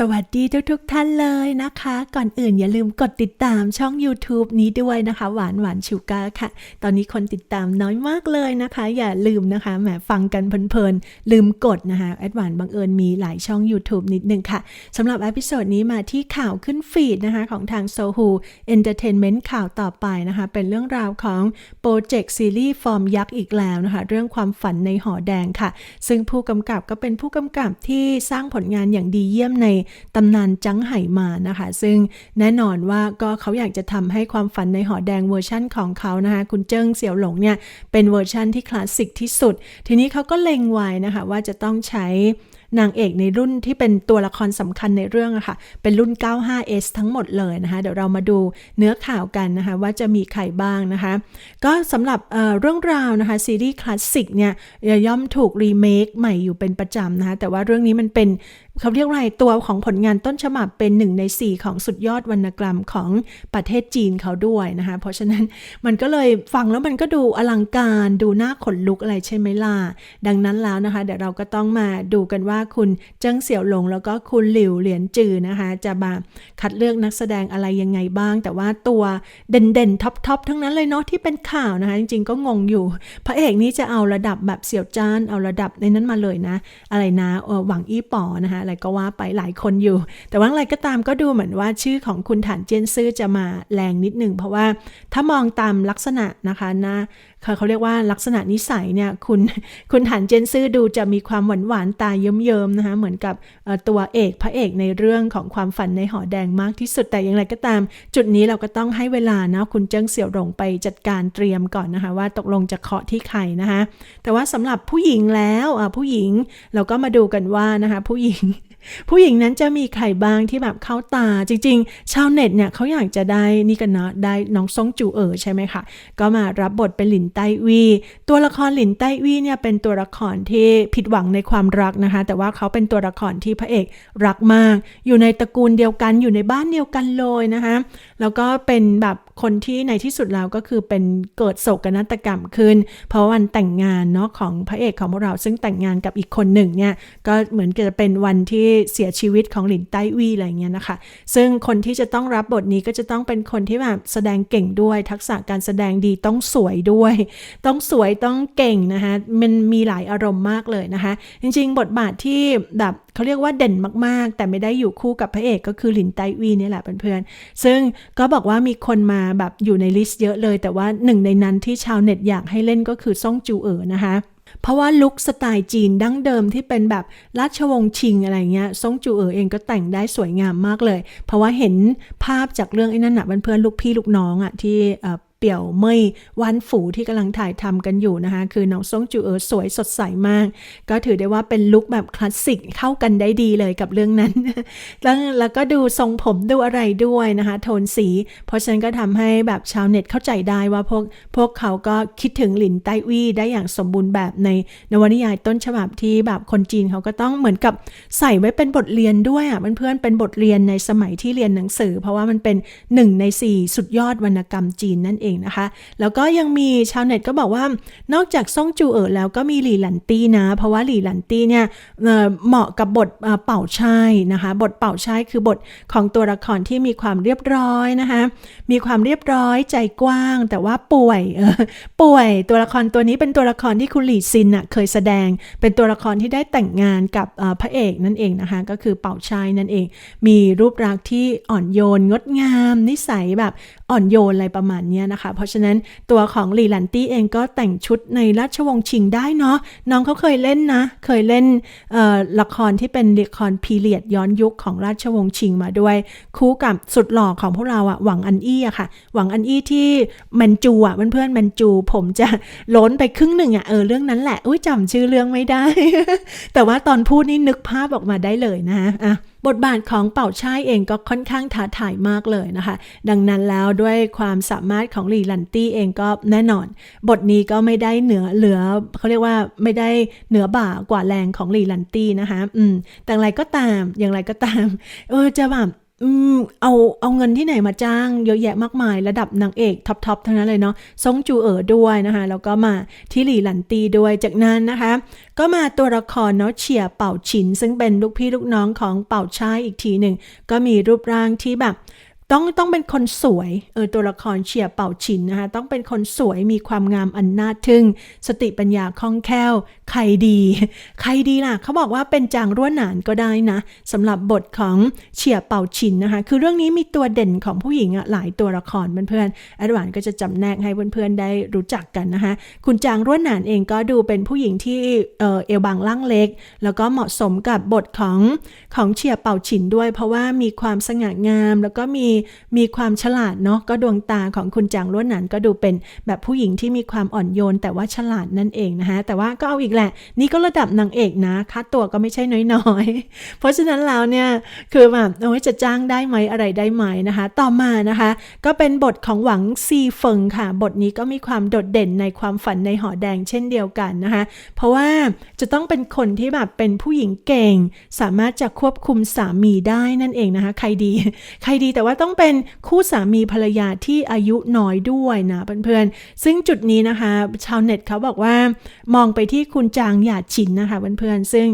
สวัสดีทุกๆทท่านเลยนะคะ ก่อนอื่นอย่าลืมกดติดตามช่อง YouTube นี้ด้วยนะคะ หวานหวานชูกาค่ะ ตอนนี้คนติดตามน้อยมากเลยนะคะ อย่าลืมนะคะแหมฟังกันเพลินๆ ลืมกดนะคะแอดหวานบังเอิญมีหลายช่อง YouTube นิดนึงค่ะสำหรับอพิโซดนี้มาที่ข่าวขึ้นฟีดนะคะ ของทาง Sohu Entertainment ข่าวต่อไปนะคะ เป็นเรื่องราวของโปรเจกต์ซีรีส์ฟอร์มยักษ์อีกแล้วนะคะ เรื่องความฝันในหอแดงค่ะ ซึ่งผู้กำกับก็เป็นผู้กำกับที่สร้างผลงานอย่างดีเยี่ยมในตำนานจังไห่มานะคะ ซึ่งแน่นอนว่าก็เขาอยากจะทำให้ความฝันในหอแดงเวอร์ชั่นของเขานะคะ คุณเจิ้งเสี่ยวหลงเนี่ย เป็นเวอร์ชั่นที่คลาสสิกที่สุด ทีนี้เขาก็เล็งไว้นะคะว่าจะต้องใช้นางเอกในรุ่นที่เป็นตัวละครสำคัญในเรื่องอะค่ะ เป็นรุ่น 95S ทั้งหมดเลยนะคะ เดี๋ยวเรามาดูเนื้อข่าวกันนะคะ ว่าจะมีใครบ้างนะคะ ก็สำหรับเเรื่องราวนะคะ ซีรีส์คลาสสิกเนี่ยย่อมถูกรีเมคใหม่อยู่เป็นประจำนะคะ แต่ว่าเรื่องนี้มันเป็น เขาเรียกว่าตัวของผลงานต้นฉบับเป็นหนึ่งใน 4 ของสุดยอดวรรณกรรมของประเทศจีนเขาด้วยนะคะ เพราะฉะนั้นมันก็เลยฟังแล้วมันก็ดูอลังการดูน่าขนลุกอะไรใช่ไหมล่ะ ดังนั้นแล้วนะคะ เดี๋ยวเราก็ต้องมาดูกันว่าคุณเจิ้งเสี่ยวหลงแล้วก็คุณหลิวเหรียญจือนะคะ จะมาคัดเลือกนักแสดงอะไรยังไงบ้าง แต่ว่าตัวเด่นๆท็อปๆทั้งนั้นเลยเนาะที่เป็นข่าวนะคะ จริงๆก็งงอยู่ พระเอกนี่จะเอาระดับแบบเสี่ยวจ้านเอาระดับในนั้นมาเลยนะ อะไรนะหวังอี้ป๋อนะคะอะไรก็ว่าไปหลายคนอยู่ แต่ว่าอะไรก็ตามก็ดูเหมือนว่าชื่อของคุณฐานเจียนซื่อจะมาแรงนิดหนึ่งเพราะว่าถ้ามองตามลักษณะนะคะนะเขาเรียกว่าลักษณะนิสัยเนี่ยคุณคุณฐานเจนซื่อดูจะมีความหวานหวานตาเยิ้มๆนะคะเหมือนกับตัวเอกพระเอกในเรื่องของความฝันในหอแดงมากที่สุดแต่อย่างไรก็ตาม จุดนี้เราก็ต้องให้เวลานะคุณเจิ้งเสี่ยวหลงไปจัดการเตรียมก่อนนะคะ ว่าตกลงจะเคาะที่ใครนะคะ แต่ว่าสำหรับผู้หญิงแล้วผู้หญิงเราก็มาดูกันว่านะคะผู้หญิง ผู้หญิงนั้นจะมีใครบ้างที่แบบเข้าตาจริง ๆ ชาวเน็ตเนี่ยเขาอยากจะได้นี่กันเนาะได้น้องซงจูเอ๋อใช่ไหมคะ ก็มารับบทเป็นหลินไต้วี ตัวละครหลินไต้วีเนี่ยเป็นตัวละครที่ผิดหวังในความรักนะคะ แต่ว่าเขาเป็นตัวละครที่พระเอกรักมาก อยู่ในตระกูลเดียวกันอยู่ในบ้านเดียวกันเลยนะคะแล้วก็เป็นแบบคนที่ในที่สุดแล้วก็คือเป็นเกิดโศกนาฏกรรมขึ้น เพราะวันแต่งงานเนาะของพระเอกของพวกเราซึ่งแต่งงานกับอีกคนหนึ่งเนี่ยก็เหมือนจะเป็นวันที่เสียชีวิตของหลินไต้วีอะไรเงี้ยนะคะ ซึ่งคนที่จะต้องรับบทนี้ก็จะต้องเป็นคนที่แบบแสดงเก่งด้วย ทักษะการแสดงดีต้องสวยด้วย ต้องสวยต้องเก่งนะคะ มันมีหลายอารมณ์มากเลยนะคะ จริง ๆ บทบาทที่แบบเขาเรียกว่าเด่นมากๆ แต่ไม่ได้อยู่คู่กับพระเอกก็คือหลินไต้วีนี่แหละเพื่อนๆ ซึ่งก็บอกว่ามีคนมาแบบอยู่ในลิสต์เยอะเลย แต่ว่าหนึ่งในนั้นที่ชาวเน็ตอยากให้เล่นก็คือซ่องจูเอ๋อนะคะ เพราะว่าลุคสไตล์จีนดั้งเดิมที่เป็นแบบราชวงศ์ชิงอะไรเงี้ยซงจูเอ๋อเองก็แต่งได้สวยงามมากเลย เพราะว่าเห็นภาพจากเรื่องไอ้นั่นหนะเพื่อนลูกพี่ลูกน้องอะ่ะที่ เปี่ยวเมยวันฝูที่กำลังถ่ายทำกันอยู่นะคะ คือน้องซงจูเอ๋อสวยสดใสมาก ก็ถือได้ว่าเป็นลุคแบบคลาสสิกเข้ากันได้ดีเลยกับเรื่องนั้น แล้วแล้วก็ดูทรงผมดูอะไรด้วยนะคะ โทนสี เพราะฉะนั้นก็ทำให้แบบชาวเน็ตเข้าใจได้ว่าพวกพวกเขาก็คิดถึงหลินไต้วี่ได้อย่างสมบูรณ์แบบในนวนิยายต้นฉบับที่แบบคนจีนเขาก็ต้องเหมือนกับใส่ไว้เป็นบทเรียนด้วยอะเพื่อนๆเป็นบทเรียนในสมัยที่เรียนหนังสือ เพราะว่ามันเป็นหนึ่งในสี่สุดยอดวรรณกรรมจีนนั่นเองนะคะ แล้วก็ยังมีชาวเน็ตก็บอกว่านอกจากซ่งจูเอ๋อแล้วก็มีหลี่หลันตี้นะ เพราะว่าหลี่หลันตี้เนี่ยเหมาะกับบทเป่าชายนะคะ บทเป่าชายคือบทของตัวละครที่มีความเรียบร้อยนะคะ มีความเรียบร้อยใจกว้าง แต่ว่าป่วยป่วยตัวละครตัวนี้เป็นตัวละครที่คุณหลี่ซินเคยแสดง เป็นตัวละครที่ได้แต่งงานกับพระเอกนั่นเองนะคะ ก็คือเป่าชายนั่นเอง มีรูปรักที่อ่อนโยนงดงาม นิสัยแบบอ่อนโยนอะไรประมาณนี้นะคะเพราะฉะนั้นตัวของลีหลันตี้เองก็แต่งชุดในราชวงศ์ชิงได้เนาะน้องเขาเคยเล่นนะ เคยเล่นละครที่เป็นละครพีเรียดย้อนยุคของราชวงศ์ชิงมาด้วย คู่กับสุดหล่อของพวกเราอะหวังอันอี้อะค่ะ หวังอันอี้ที่แมนจูอะเพื่อนๆแมนจู ผมจะล้นไปครึ่งหนึ่งอะเออเรื่องนั้นแหละอุ้ยจำชื่อเรื่องไม่ได้ แต่ว่าตอนพูดนี่นึกภาพออกมาได้เลยนะอะ บทบาทของเป่าช่ายเองก็ค่อนข้างท้าทายมากเลยนะคะ ดังนั้นแล้วด้วยความสามารถของลีลันตี้เองก็แน่นอน บทนี้ก็ไม่ได้เหนือเหลือเขาเรียกว่าไม่ได้เหนือบ่ากว่าแรงของลีลันตี้นะคะ อืมแต่อะไรก็ตามอย่างไรก็ตาม เออจะแบบ อืมเอาเอาเงินที่ไหนมาจ้างเยอะแยะมากมาย ระดับนางเอกท็อปๆทั้งนั้นเลยเนาะซงจูเอ๋อด้วยนะคะแล้วก็มาที่หลี่หลันตีด้วยจากนั้นนะคะ ก็มาตัวละครเนาะเฉียเป่าฉิน ซึ่งเป็นลูกพี่ลูกน้องของเป่าชายอีกทีหนึ่ง ก็มีรูปร่างที่แบบต้องต้องเป็นคนสวยเออตัวละครเฉียเป่าฉินนะคะต้องเป็นคนสวยมีความงามอันน่าทึ่ง สติปัญญาคล่องแคล่ว ใครดี ใครดีล่ะ เขาบอกว่าเป็นจางร่วนหนานก็ได้นะสำหรับบทของเฉียเป่าฉินนะคะ คือเรื่องนี้มีตัวเด่นของผู้หญิงอะหลายตัวละครเพื่อนๆแอดวานก็จะจำแนกให้เพื่อนๆได้รู้จักกันนะคะ คุณจางร่วนหนานเองก็ดูเป็นผู้หญิงที่เออเอวบางล่างเล็ก แล้วก็เหมาะสมกับบทของของเฉียเป่าฉินด้วย เพราะว่ามีความสง่างาม แล้วก็มีมีความฉลาดเนาะก็ดวงตาของคุณจางล้วนหนานก็ดูเป็นแบบผู้หญิงที่มีความอ่อนโยน แต่ว่าฉลาดนั่นเองนะคะแต่ว่าก็เอาอีกแหละ นี่ก็ระดับนางเอกนะค่าตัวก็ไม่ใช่น้อยๆ เพราะฉะนั้นแล้วเนี่ยคือแบบโอ้ยจะจ้างได้ไหมอะไรได้ไหมนะคะ ต่อมานะคะ ก็เป็นบทของหวังซีเฟิงค่ะ บทนี้ก็มีความโดดเด่นในความฝันในหอแดงเช่นเดียวกันนะคะ เพราะว่าจะต้องเป็นคนที่แบบเป็นผู้หญิงเก่ง สามารถจะควบคุมสามีได้นั่นเองนะคะ ใครดี ใครดีแต่ว่าต้องเป็นคู่สามีภรรยาที่อายุน้อยด้วยนะเพื่อนๆซึ่งจุดนี้นะคะ ชาวเน็ตเขาบอกว่ามองไปที่คุณณจางหยาดฉินนะคะเพื่อนๆซึ่ง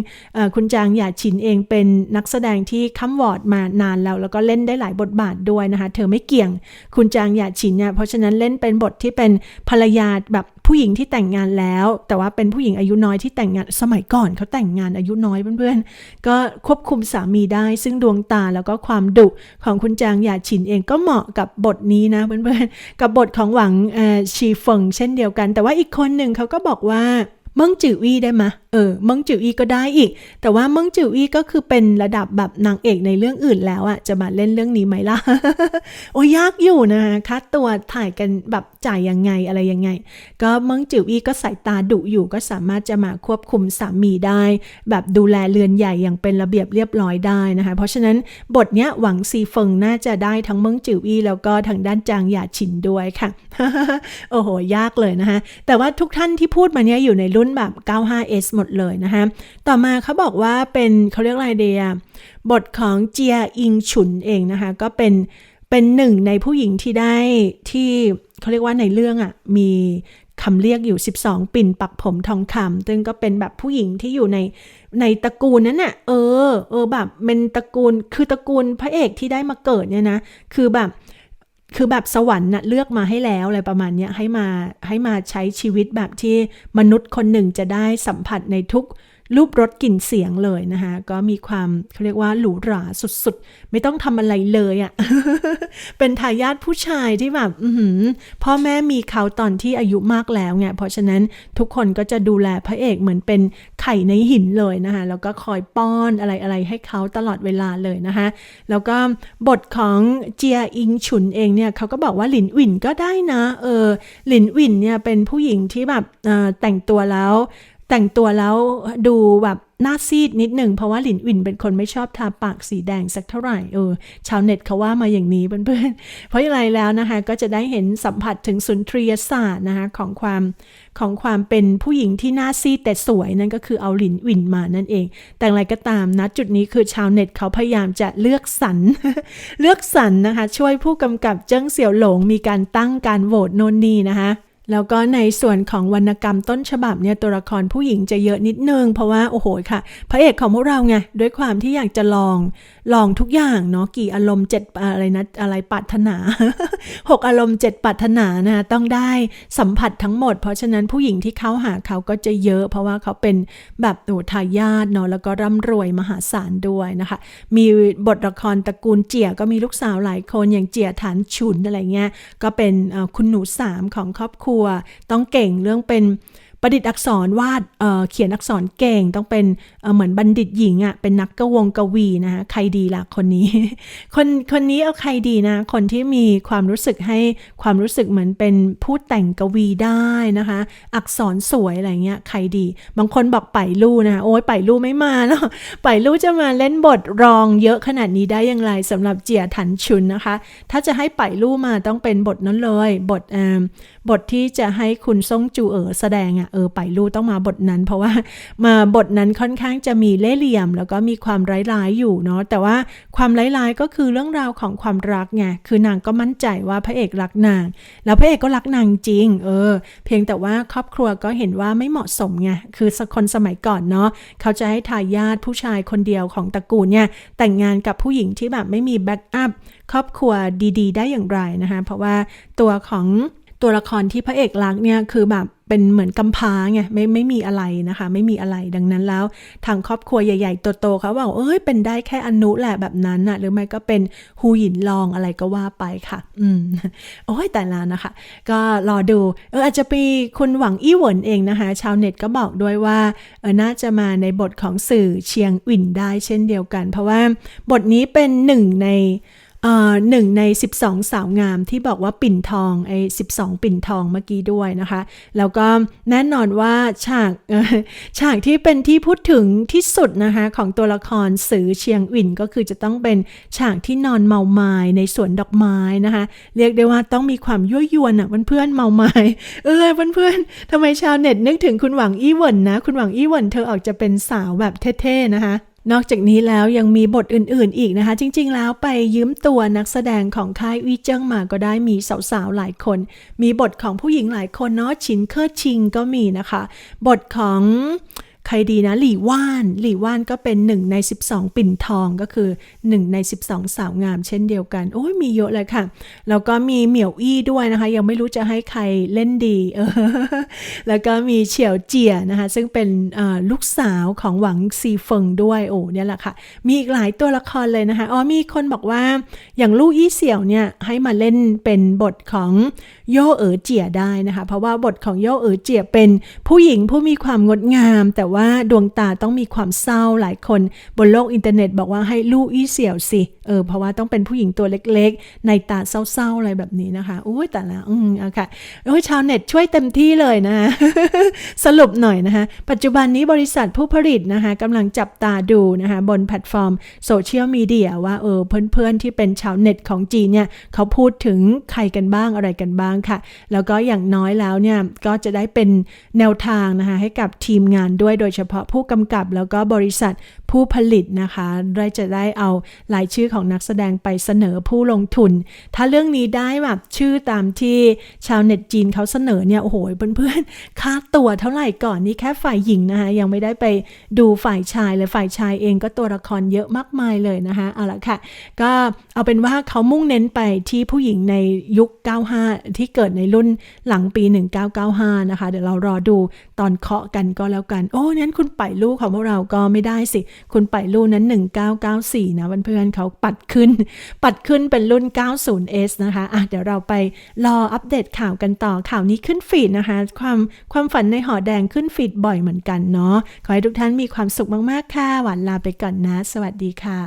คุณจางหยาดฉินเองเป็นนักแสดงที่ค้ำวอร์ดมานานแล้ว แล้วก็เล่นได้หลายบทบาทด้วยนะคะ เธอไม่เกี่ยงคุณจางหยาดฉินเนี่ยเพราะฉะนั้นเล่นเป็นบทที่เป็นภรรยาแบบผู้หญิงที่แต่งงานแล้ว แต่ว่าเป็นผู้หญิงอายุน้อยที่แต่งงานสมัยก่อนเขาแต่งงานอายุน้อยเพื่อนๆ ก็ควบคุมสามีได้ ซึ่งดวงตาแล้วก็ความดุของคุณจางหยาดฉินเองก็เหมาะกับบทนี้นะเพื่อนๆ กับบทของหวังชีเฟิงเช่นเดียวกัน แต่ว่าอีกคนหนึ่งเขาก็บอกว่า มิงจือวี่ได้ไหมเออมิงจือวี่ก็ได้อีก แต่ว่ามิงจือวี่ก็คือเป็นระดับแบบนางเอกในเรื่องอื่นแล้วอะจะมาเล่นเรื่องนี้ไหมล่ะ โอ้ยากอยู่นะคะค่าตัวถ่ายกันแบบจ่ายยังไงอะไรยังไง ก็มิงจือวี่ก็สายตาดุอยู่ก็สามารถจะมาควบคุมสามีได้ แบบดูแลเรือนใหญ่อย่างเป็นระเบียบเรียบร้อยได้นะคะ เพราะฉะนั้นบทเนี้ยหวังซีเฟิงน่าจะได้ทั้งมิงจือวี่แล้วก็ทางด้านจางหยาฉินด้วยค่ะ โอ้โหยากเลยนะคะแต่ว่าทุกท่านที่พูดมาเนี้ยอยู่ในรุ่น่นแบบ 95S หมดเลยนะคะต่อมาเขาบอกว่าเป็นเขาเรียกอะไรเดียบทของเจียอิงฉุนเองนะคะ ก็เป็นเป็นหนึ่งในผู้หญิงที่ได้ที่เขาเรียกว่าในเรื่องอะ่ะมีคำเรียกอยู่ 12 ปิ่นปักผมทองคำซึ่งก็เป็นแบบผู้หญิงที่อยู่ในในตระกูลนั้นน่ะเออเออแบบเป็นตระกูลคือตระกูลพระเอกที่ได้มาเกิดเนี่ยนะ คือแบบ คือแบบสวรรค์น่ะเลือกมาให้แล้วอะไรประมาณนี้ให้มาให้มาใช้ชีวิตแบบที่มนุษย์คนหนึ่งจะได้สัมผัสในทุก รูปรสกลิ่นเสียงเลยนะคะก็มีความเขาเรียกว่าหรูหราสุดๆ ไม่ต้องทำอะไรเลยอะ่ะ เป็นทายาทผู้ชายที่แบบพ่อแม่มีเขาตอนที่อายุมากแล้วไงเพราะฉะนั้นทุกคนก็จะดูแลพระเอกเหมือนเป็นไข่ในหินเลยนะคะแล้วก็คอยป้อนอะไรๆให้เขาตลอดเวลาเลยนะคะแล้วก็บทของเจียอิงฉุนเองเนี่ยเขาก็บอกว่าหลินหวินก็ได้นะ เออหลินหวินเนี่ยเป็นผู้หญิงที่แบบแต่งตัวแล้ว แต่งตัวแล้วดูแบบหน้าซีดนิดหนึ่งเพราะว่าหลินวินเป็นคนไม่ชอบทาปากสีแดงสักเท่าไหร่เออชาวเน็ตเขาว่ามาอย่างนี้เพื่อนๆ เพราะอะไรแล้วนะคะก็จะได้เห็นสัมผัสถึงสุนทรียศาสตร์นะคะของความของความเป็นผู้หญิงที่หน้าซีดแต่สวยนั่นก็คือเอาหลินวินมานั่นเอง แต่อะไรก็ตามนะจุดนี้คือชาวเน็ตเขาพยายามจะเลือกสรรเลือกสรรนะคะช่วยผู้กำกับเจิ้งเสี่ยวหลงมีการตั้งการโหวตโน่นนี่นะคะ แล้วก็ในส่วนของวรรณกรรมต้นฉบับเนี่ยตัวละครผู้หญิงจะเยอะนิดนึง เพราะว่าโอ้โหค่ะ พระเอกของพวกเราไงด้วยความที่อยากจะลองลองทุกอย่างเนาะกี่อารมณ์เจ็ดอะไรนะอะไรปรารถนาหกอารมณ์เจ็ดปรารถนานะต้องได้สัมผัสทั้งหมด เพราะฉะนั้นผู้หญิงที่เข้าหาเขาก็จะเยอะ เพราะว่าเขาเป็นแบบโอ้ทายาทเนาะแล้วก็ร่ำรวยมหาศาลด้วยนะคะ มีบทละครตระกูลเจียก็มีลูกสาวหลายคนอย่างเจียฐานฉุนอะไรเงี้ยก็เป็นคุณหนูสามของครอบครัวต้องเก่งเรื่องเป็น ประดิษฐ์อักษรวาดเเขียนอักษรเก่งต้องเป็นเเหมือนบัณฑิตหญิงอะ่ะเป็นนักกวงกวีนะคะใครดีล่ะคนนี้ คนคนนี้เอาใครดีนะ คนที่มีความรู้สึกให้ความรู้สึกเหมือนเป็นผู้แต่งกวีได้นะคะ อักษรสวยอะไรเงี้ยใครดี บางคนบอกไปลู่นะโอ้ยไปลู่ไม่มาแล้วไปลู่จะมาเล่นบทรองเยอะขนาดนี้ได้อย่างไรสำหรับเจียถันชุนนะคะ ถ้าจะให้ไปลู่มาต้องเป็นบทนั้นเลย บทบทที่จะให้คุณซ่งจูเอ๋อแสดงอะเออไปรูต้องมาบทนั้น เพราะว่ามาบทนั้นค่อนข้างจะมีเล่ห์เหลี่ยม แล้วก็มีความร้ายๆอยู่เนาะแต่ว่าความร้ายๆก็คือเรื่องราวของความรักไงคือนางก็มั่นใจว่าพระเอกรักนาง แล้วพระเอกก็รักนางจริง เออ เพียงแต่ว่าครอบครัวก็เห็นว่าไม่เหมาะสมไงคือสคนสมัยก่อนเนาะเขาจะให้ทายาทผู้ชายคนเดียวของตระกูลเนี่ยแต่งงานกับผู้หญิงที่แบบไม่มีแบ็กอัพครอบครัวดี ๆ ได้อย่างไรนะคะเพราะว่าตัวของตัวละครที่พระเอกรักเนี่ยคือแบบ เป็นเหมือนกำพร้าไงไม่ไม่มีอะไรนะคะ ไม่มีอะไรดังนั้นแล้วทางครอบครัวใหญ่ๆโตๆเขาบอกเอ้ยเป็นได้แค่อนุแหละแบบนั้นน่ะ หรือไม่ก็เป็นฮูหยินลองอะไรก็ว่าไปค่ะ อืมโอ้ยแต่ละนะคะ ก็รอดูเอออาจจะมีคุณหวังอี้เหวินเองนะคะ ชาวเน็ตก็บอกด้วยว่าเออน่าจะมาในบทของสื่อเชียงอุ่นได้เช่นเดียวกัน เพราะว่าบทนี้เป็นหนึ่งใน หนึ่งใน 12 สาวงามที่บอกว่าปิ่นทองไอ้12 ปิ่นทองเมื่อกี้ด้วยนะคะ แล้วก็แน่นอนว่าฉากฉากที่เป็นที่พูดถึงที่สุดนะคะของตัวละครสือเชียงอุ่นก็คือจะต้องเป็นฉากที่นอนเมาไม้ในสวนดอกไม้นะคะ เรียกได้ว่าต้องมีความยั่วยวนอะเพื่อนๆเมาไม้เออเพื่อนๆทำไมชาวเน็ตนึกถึงคุณหวังอี้เหวินนะ คุณหวังอี้เหวินเธอออกจะเป็นสาวแบบเท่ๆนะคะ นอกจากนี้แล้วยังมีบทอื่นๆอีกนะคะ จริงๆแล้วไปยืมตัวนักแสดงของค่ายวีเจิ้งมาก็ได้มีสาวๆหลายคน มีบทของผู้หญิงหลายคนเนาะชินเคอร์ชิงก็มีนะคะ บทของ ใครดีนะหลี่ว่าน หลี่ว่านก็เป็นหนึ่งใน 12 ปิ่นทองก็คือ 1 ใน 12 สาวงามเช่นเดียวกัน โอ้ยมีเยอะเลยค่ะ แล้วก็มีเหมียวอี้ด้วยนะคะ ยังไม่รู้จะให้ใครเล่นดีเออแล้วก็มีเฉียวเจียนะคะ ซึ่งเป็นลูกสาวของหวังซีเฟิงด้วยโอ้เนี่ยแหละค่ะ มีอีกหลายตัวละครเลยนะคะอ๋อมีคนบอกว่าอย่างลูกอี้เสี่ยวเนี่ยให้มาเล่นเป็นบทของ โยเอ๋อเจียได้นะคะ เพราะว่าบทของโยเอ๋อเจียเป็นผู้หญิงผู้มีความงดงาม แต่ว่าดวงตาต้องมีความเศร้าหลายคน บนโลกอินเทอร์เน็ตบอกว่าให้ลูกอี้เสี่ยวสิเออเพราะว่าต้องเป็นผู้หญิงตัวเล็กๆ ในตาเศร้าๆอะไรแบบนี้นะคะอุ้ยแต่ละอืมอาค่ะโอ้ยชาวเน็ตช่วยเต็มที่เลยนะสรุปหน่อยนะคะ ปัจจุบันนี้บริษัทผู้ผลิตนะคะกำลังจับตาดูนะคะบนแพลตฟอร์มโซเชียลมีเดียว่าเออเพื่อนๆที่เป็นชาวเน็ตของจีนเนี่ยเขาพูดถึงใครกันบ้างอะไรกันบ้างค่ะ แล้วก็อย่างน้อยแล้วเนี่ยก็จะได้เป็นแนวทางนะคะให้กับทีมงานด้วยโดยเฉพาะผู้กำกับแล้วก็บริษัท ผู้ผลิตนะคะได้จะได้เอารายชื่อของนักแสดงไปเสนอผู้ลงทุน ถ้าเรื่องนี้ได้แบบชื่อตามที่ชาวเน็ตจีนเขาเสนอเนี่ยโอ้โหเพื่อนๆค่าตัวเท่าไหร่ก่อนนี่แค่ฝ่ายหญิงนะคะยังไม่ได้ไปดูฝ่ายชายเลยฝ่ายชายเองก็ตัวละครเยอะมากมายเลยนะคะเอาละค่ะ ก็เอาเป็นว่าเขามุ่งเน้นไปที่ผู้หญิงในยุค 95 ที่เกิดในรุ่นหลังปี 1995 นะคะ เดี๋ยวเรารอดูตอนเคาะกันก็แล้วกัน โอ้นั้นคุณไปลูกของพวกเราก็ไม่ได้สิคุณไปลูกนั้น 1994 นะเพื่อนๆเขาปัดขึ้น ปัดขึ้นเป็นรุ่น 90S นะคะอะเดี๋ยวเราไปรออัปเดตข่าวกันต่อข่าวนี้ขึ้นฟีดนะคะ ความความฝันในหอแดงขึ้นฟีดบ่อยเหมือนกันเนาะขอให้ทุกท่านมีความสุขมากๆค่ะ หวานลาไปก่อนนะ สวัสดีค่ะ